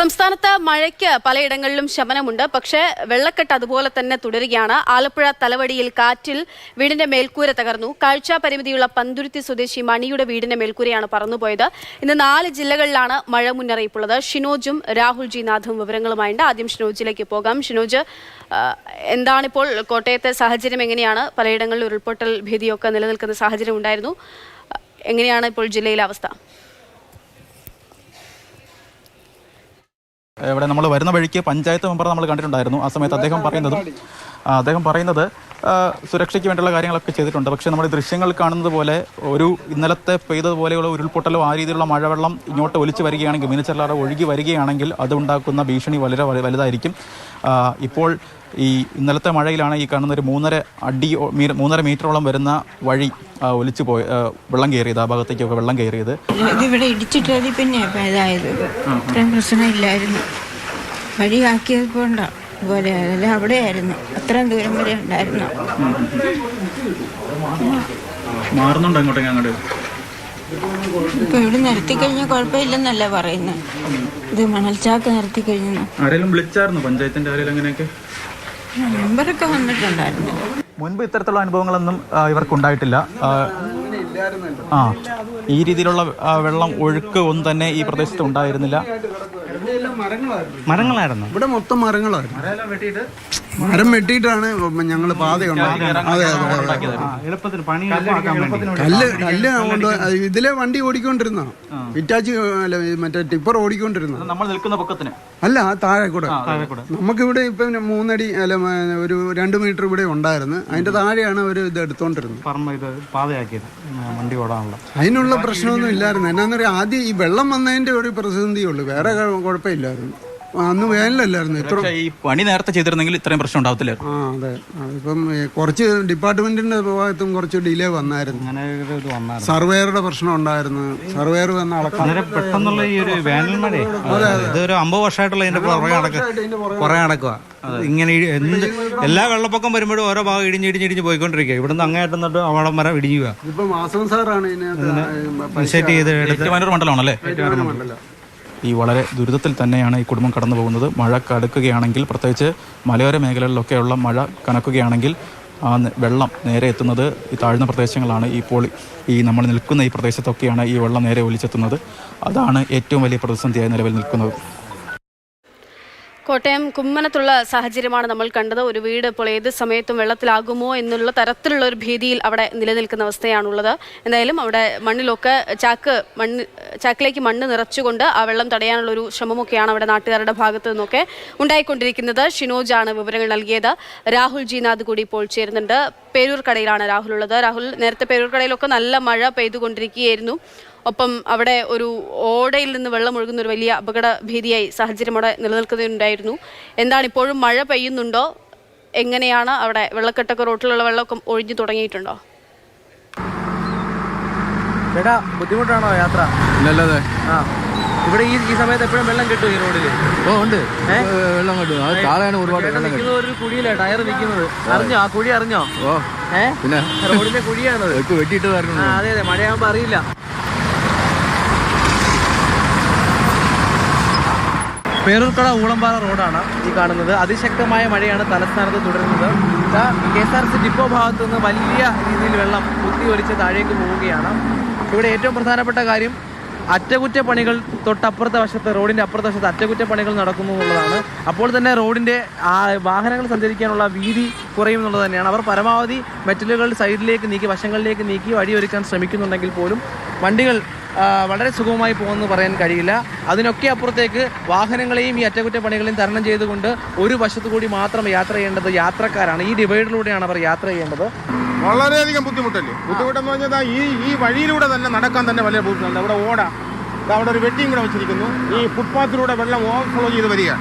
സംസ്ഥാനത്ത് മഴയ്ക്ക് പലയിടങ്ങളിലും ശമനമുണ്ട്. പക്ഷേ വെള്ളക്കെട്ട് അതുപോലെ തന്നെ തുടരുകയാണ്. ആലപ്പുഴ തലവടിയിൽ കാറ്റിൽ വീടിന്റെ മേൽക്കൂര തകർന്നു. കാഴ്ച പരിമിതിയുള്ള പന്തുരുത്തി സ്വദേശി മണിയുടെ വീടിന്റെ മേൽക്കൂരയാണ് പറന്നുപോയത്. ഇന്ന് നാല് ജില്ലകളിലാണ് മഴ മുന്നറിയിപ്പുള്ളത്. ഷിനോജും രാഹുൽ ജി നാഥും വിവരങ്ങളുമായുണ്ട്. ആദ്യം ഷിനോജിലേക്ക് പോകാം. ഷിനോജ് എന്താണിപ്പോൾ കോട്ടയത്തെ സാഹചര്യം? എങ്ങനെയാണ് പലയിടങ്ങളിൽ ഉരുൾപൊട്ടൽ ഭീതിയൊക്കെ നിലനിൽക്കുന്ന സാഹചര്യം ഉണ്ടായിരുന്നു? എങ്ങനെയാണ് ഇപ്പോൾ ജില്ലയിലെ അവസ്ഥ? ഇവിടെ നമ്മൾ വരുന്ന വഴിക്ക് പഞ്ചായത്ത് മെമ്പർ നമ്മൾ കണ്ടിട്ടുണ്ടായിരുന്നു ആ സമയത്ത് അദ്ദേഹം പറയുന്നതും അദ്ദേഹം പറയുന്നത് സുരക്ഷയ്ക്ക് വേണ്ടിയുള്ള കാര്യങ്ങളൊക്കെ ചെയ്തിട്ടുണ്ട്. പക്ഷേ നമ്മൾ ദൃശ്യങ്ങൾ കാണുന്നത് പോലെ ഒരു ഇന്നലത്തെ പെയ്തതുപോലെയുള്ള ഉരുൾപൊട്ടലോ ആ രീതിയിലുള്ള മഴവെള്ളം ഇങ്ങോട്ട് ഒലിച്ചു വരികയാണെങ്കിൽ മീനച്ചല്ലാതെ ഒഴുകി വരികയാണെങ്കിൽ അതുണ്ടാക്കുന്ന ഭീഷണി വളരെ വലുതായിരിക്കും. ഇപ്പോൾ ഈ ഇന്നലത്തെ മഴയിലാണ് ഈ കാണുന്ന ഒരു മൂന്നര അടി മൂന്നര മീറ്ററോളം വരുന്ന വഴി ഒലിച്ചു പോയി വെള്ളം കയറിയത് ആ ഭാഗത്തേക്കൊക്കെ വെള്ളം കയറിയത്. ഇവിടെ ഇടിച്ചിട്ടത് പിന്നെ ഇതായത്. ഇത്രയും പ്രശ്നമില്ലായിരുന്നു. വഴിയാക്കിയത് കൊണ്ടാണ് അതുപോലെ അവിടെ അവിടെയായിരുന്നു. അത്രയും ദൂരം വരെ ഉണ്ടായിരുന്നു. മാറുന്നുണ്ടോ ഇങ്ങോട്ടേക്ക് അങ്ങോട്ട്? ഇപ്പൊ ഇവിടെ നിർത്തി കഴിഞ്ഞാൽ കുഴപ്പമില്ലെന്നല്ല പറയുന്നത്. ഇത് മണൽച്ചാക്ക് നിർത്തി കഴിഞ്ഞു. ആരെങ്കിലും വിളിച്ചായിരുന്നു? പഞ്ചായത്തിന്റെ ആരെങ്കിലും അങ്ങനെയൊക്കെ? മെമ്പറൊക്കെ വന്നിട്ടുണ്ടായിരുന്നു. മുൻപ് ഇത്തരത്തിലുള്ള അനുഭവങ്ങളൊന്നും ഇവർക്ക് ഉണ്ടായിട്ടില്ല ആ, ആ ഈ രീതിയിലുള്ള വെള്ളം ഒഴുക്ക് ഒന്നും തന്നെ ഈ പ്രദേശത്ത് ഉണ്ടായിരുന്നില്ല. മരങ്ങളായിരുന്നു. ഇവിടെ മൊത്തം മരങ്ങളായിരുന്നു. മരം വെട്ടിയിട്ടാണ് ഞങ്ങൾ പാത ഉണ്ടാക്കിയത് അതെ അതെ അതെ എളുപ്പത്തിന് പണി കല്ല് കല്ല് കൊണ്ട് അത് ഇതിലെ വണ്ടി ഓടിക്കൊണ്ടിരുന്ന വിറ്റാച്ചി അല്ല മറ്റേ ടിപ്പർ ഓടിക്കൊണ്ടിരുന്ന നമ്മൾ നിൽക്കുന്ന പൊക്കത്തിന്. അല്ല താഴെ കൂടെ. നമുക്കിവിടെ ഇപ്പൊ മൂന്നടി അല്ല ഒരു രണ്ട് മീറ്റർ ഇവിടെ ഉണ്ടായിരുന്നു. അതിന്റെ താഴെയാണ് അവർ ഇത് എടുത്തോണ്ടിരുന്നത്. പാതയാക്കിയത് വണ്ടി ഓടാനുള്ള. അതിനുള്ള പ്രശ്നമൊന്നും ഇല്ലായിരുന്നു. എന്നാന്ന് പറയാ ആദ്യം ഈ വെള്ളം വന്നതിന്റെ ഒരു പ്രതിസന്ധിയുള്ളൂ വേറെ കുഴപ്പമില്ലായിരുന്നു. അന്ന് വേനലല്ലായിരുന്നു ഇത്ര പക്ഷേ ഈ പണി നേരത്തെ ചെയ്തിരുന്നെങ്കിൽ ഇത്രയും പ്രശ്നം ഉണ്ടാവത്തില്ലായിരുന്നു ആ അതെ. അതിപ്പം കുറച്ച് ഡിപ്പാർട്ട്മെന്റിന്റെ ഭാഗത്തും കുറച്ച് ഡിലേ വന്നായിരുന്നു. അങ്ങനെ ഒരു ഇത് വന്നായിരുന്നു. സർവേയറുടെ പ്രശ്നം ഉണ്ടായിരുന്നു. സർവേയർ വന്ന അളക്കാൻ പെട്ടെന്നുള്ള ഈ ഒരു വേനൽ മഴ ഇതൊരു അമ്പത് വർഷമായിട്ടുള്ള ഇതിന്റെ പുറകെ നടക്കുക പുറകെ നടക്കുക ഇങ്ങനെ എന്ത് എല്ലാ വെള്ളപ്പൊക്കം വരുമ്പോഴും ഓരോ ഭാഗം ഇടിഞ്ഞ് ഇടിഞ്ഞ് ഇടിഞ്ഞ് പോയിക്കൊണ്ടിരിക്കുക ഇവിടുന്ന് അങ്ങേറ്റം തൊട്ട് അവളം വരെ ഇടിഞ്ഞു ഇപ്പൊ മാസം സാറാണ് ഇതിനകത്ത് പൈസ സെറ്റ് ചെയ്ത് എടുത്ത് ഏറ്റുമാനൂർ മണ്ഡലമാണല്ലേ? ഈ വളരെ ദുരിതത്തിൽ തന്നെയാണ് ഈ കുടുംബം കടന്നു പോകുന്നത്. മഴ കടുക്കുകയാണെങ്കിൽ പ്രത്യേകിച്ച് മലയോര മേഖലകളിലൊക്കെയുള്ള മഴ കനക്കുകയാണെങ്കിൽ ആ വെള്ളം നേരെ എത്തുന്നത് ഈ താഴ്ന്ന പ്രദേശങ്ങളാണ്. ഈ പോളി ഈ നമ്മൾ നിൽക്കുന്ന ഈ പ്രദേശത്തൊക്കെയാണ് ഈ വെള്ളം നേരെ ഒലിച്ചെത്തുന്നത്. അതാണ് ഏറ്റവും വലിയ പ്രതിസന്ധിയായി നിലവിൽ നിൽക്കുന്നത്. കോട്ടയം കുമ്മനത്തുള്ള സാഹചര്യമാണ് നമ്മൾ കണ്ടത്. ഒരു വീട് ഇപ്പോൾ ഏത് സമയത്തും വെള്ളത്തിലാകുമോ എന്നുള്ള തരത്തിലുള്ള ഒരു ഭീതിയിൽ അവിടെ നിലനിൽക്കുന്ന അവസ്ഥയാണുള്ളത്. എന്തായാലും അവിടെ മണ്ണിലൊക്കെ ചാക്ക് മണ്ണ് ചാക്കിലേക്ക് മണ്ണ് നിറച്ചുകൊണ്ട് ആ വെള്ളം തടയാനുള്ള ഒരു ശ്രമമൊക്കെയാണ് അവിടെ നാട്ടുകാരുടെ ഭാഗത്തു നിന്നൊക്കെ ഉണ്ടായിക്കൊണ്ടിരിക്കുന്നത്. ഷിനോജാണ് വിവരങ്ങൾ നൽകിയത്. രാഹുൽ ജിനാഥ് കൂടി ഇപ്പോൾ ചേരുന്നുണ്ട്. പേരൂർ കടയിലാണ് രാഹുൽ ഉള്ളത് രാഹുൽ നേരത്തെ പേരൂർ കടയിലൊക്കെ നല്ല മഴ പെയ്തുകൊണ്ടിരിക്കുകയായിരുന്നു. ഒപ്പം അവിടെ ഒരു ഓടയിൽ നിന്ന് വെള്ളം ഒഴുകുന്ന ഒരു വലിയ അപകട ഭീതിയായി സാഹചര്യം അവിടെ നിലനിൽക്കുന്നുണ്ടായിരുന്നു. എന്താണ് ഇപ്പോഴും മഴ പെയ്യുന്നുണ്ടോ? എങ്ങനെയാണ് അവിടെ വെള്ളക്കെട്ടൊക്കെ റോട്ടിലുള്ള വെള്ളമൊക്കെ ഒഴിഞ്ഞു തുടങ്ങിയിട്ടുണ്ടോ? ചേട്ടാ ബുദ്ധിമുട്ടാണോ യാത്ര? ഇല്ലല്ലേ ആ. ഇവിടെ ഈ ഈ സമയത്ത് എപ്പോഴും വെള്ളം കിട്ടും ഈ റോഡിൽ ഓ ഉണ്ട്. വെള്ളം കിട്ടും. അത് താഴെയാണ് ഒരുപാട് നിൽക്കുന്നത് ഒരു കുഴിയിലെ ടയർ നിൽക്കുന്നത്. അറിഞ്ഞോ? ആ കുഴി അറിഞ്ഞോ? ഓ പിന്നെ? റോഡിന്റെ കുഴിയാണ് വെട്ടിയിട്ട് അതെ അതെ. മഴയാകുമ്പോ അറിയില്ല. പേരൂർക്കട ഊളമ്പാറ റോഡാണ് ഈ കാണുന്നത്. അതിശക്തമായ മഴയാണ് തലസ്ഥാനത്ത് തുടരുന്നത്. K S R C depot ഭാഗത്തു നിന്ന് വലിയ രീതിയിൽ വെള്ളം കുത്തി ഒലിച്ച് താഴേക്ക് പോവുകയാണ്. ഇവിടെ ഏറ്റവും പ്രധാനപ്പെട്ട കാര്യം അറ്റകുറ്റപ്പണികൾ തൊട്ടപ്പുറത്തെ വശത്ത് റോഡിന്റെ അപ്പുറത്തെ വശത്ത് അറ്റകുറ്റപ്പണികൾ നടക്കുന്നു എന്നുള്ളതാണ്. അപ്പോൾ തന്നെ റോഡിന്റെ വാഹനങ്ങൾ സഞ്ചരിക്കാനുള്ള വീതി കുറയും എന്നുള്ളത് തന്നെയാണ്. അവർ പരമാവധി മെറ്റലുകൾ സൈഡിലേക്ക് നീക്കി വശങ്ങളിലേക്ക് നീക്കി വഴിയൊരുക്കാൻ ശ്രമിക്കുന്നുണ്ടെങ്കിൽ പോലും വണ്ടികൾ വളരെ സുഖമായി പോകുമെന്ന് പറയാൻ കഴിയില്ല. അതിനൊക്കെ അപ്പുറത്തേക്ക് വാഹനങ്ങളെയും ഈ അറ്റകുറ്റപ്പണികളെയും തരണം ചെയ്തുകൊണ്ട് ഒരു വശത്തു കൂടി മാത്രം യാത്ര ചെയ്യേണ്ടത് യാത്രക്കാരാണ്. ഈ ഡിവൈഡിലൂടെയാണ് അവർ യാത്ര ചെയ്യേണ്ടത്. വളരെയധികം ബുദ്ധിമുട്ടല്ലേ? ബുദ്ധിമുട്ടെന്ന് പറഞ്ഞാൽ ഈ ഈ വഴിയിലൂടെ തന്നെ നടക്കാൻ തന്നെ വലിയ ബുദ്ധിമുട്ടുണ്ട്. അവിടെ ഓട. അവിടെ ഒരു വെട്ടിയും കൂടെ വെച്ചിരിക്കുന്നു. ഈ ഫുട്പാത്തിലൂടെ വെള്ളം ഓവർഫ്ലോ ചെയ്ത് വരിക.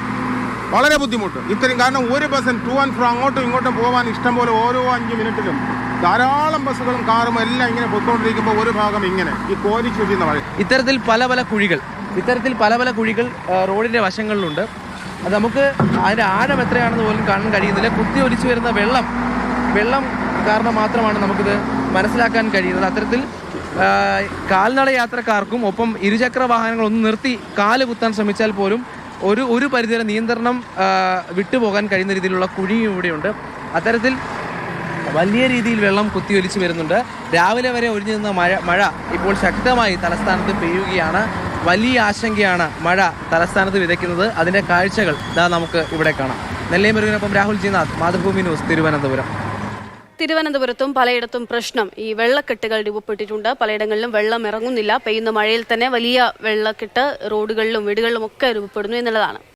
വളരെ ബുദ്ധിമുട്ട്. ഇത്രയും കാരണം ഒരു ബസ് ടു ആൻഡ് ഫ്രോ അങ്ങോട്ടും ഇങ്ങോട്ടും പോകാൻ ഇഷ്ടം പോലെ ഓരോ അഞ്ച് മിനിറ്റിലും ധാരാളം ബസ്സുകളും കാറും എല്ലാം ഇങ്ങനെ പൊയ്ക്കൊണ്ടിരിക്കുമ്പോൾ ഒരു ഭാഗം ഇങ്ങനെ ഈ കോരി ചുറ്റുന്ന വഴി ഇത്തരത്തിൽ പല പല കുഴികൾ ഇത്തരത്തിൽ പല പല കുഴികൾ റോഡിന്റെ വശങ്ങളിലുണ്ട്. അത് നമുക്ക് അതിന്റെ ആഴം എത്രയാണെന്ന് പോലും കാണാൻ കഴിയുന്നില്ല. കുത്തി ഒലിച്ചു വരുന്ന വെള്ളം വെള്ളം കാരണം മാത്രമാണ് നമുക്കിത് മനസ്സിലാക്കാൻ കഴിയുന്നത്. അത്തരത്തിൽ കാൽനട യാത്രക്കാർക്കും ഒപ്പം ഇരുചക്ര വാഹനങ്ങൾ ഒന്ന് നിർത്തി കാൽ കുത്താൻ ശ്രമിച്ചാൽ പോലും ഒരു ഒരു പരിധിവരെ നിയന്ത്രണം വിട്ടുപോകാൻ കഴിയുന്ന രീതിയിലുള്ള കുഴിയും ഇവിടെയുണ്ട്. അത്തരത്തിൽ വലിയ രീതിയിൽ വെള്ളം കുത്തിയൊലിച്ച് വരുന്നുണ്ട്. രാവിലെ വരെ ഒഴിഞ്ഞു നിന്ന മഴ മഴ ഇപ്പോൾ ശക്തമായി തലസ്ഥാനത്ത് പെയ്യുകയാണ്. വലിയ ആശങ്കയാണ് മഴ തലസ്ഥാനത്ത് വിതയ്ക്കുന്നത്. അതിന്റെ കാഴ്ചകൾ ഇതാ നമുക്ക് ഇവിടെ കാണാം. നെല്ലൈ മുരുകനൊപ്പം രാഹുൽ ജിനാഥ് മാതൃഭൂമി ന്യൂസ് തിരുവനന്തപുരം. തിരുവനന്തപുരത്തും പലയിടത്തും പ്രശ്നം. ഈ വെള്ളക്കെട്ടുകൾ രൂപപ്പെട്ടിട്ടുണ്ട്. പലയിടങ്ങളിലും വെള്ളം ഇറങ്ങുന്നില്ല. പെയ്യുന്ന മഴയിൽ തന്നെ വലിയ വെള്ളക്കെട്ട് റോഡുകളിലും വീടുകളിലും ഒക്കെ രൂപപ്പെടുന്നു എന്നുള്ളതാണ്.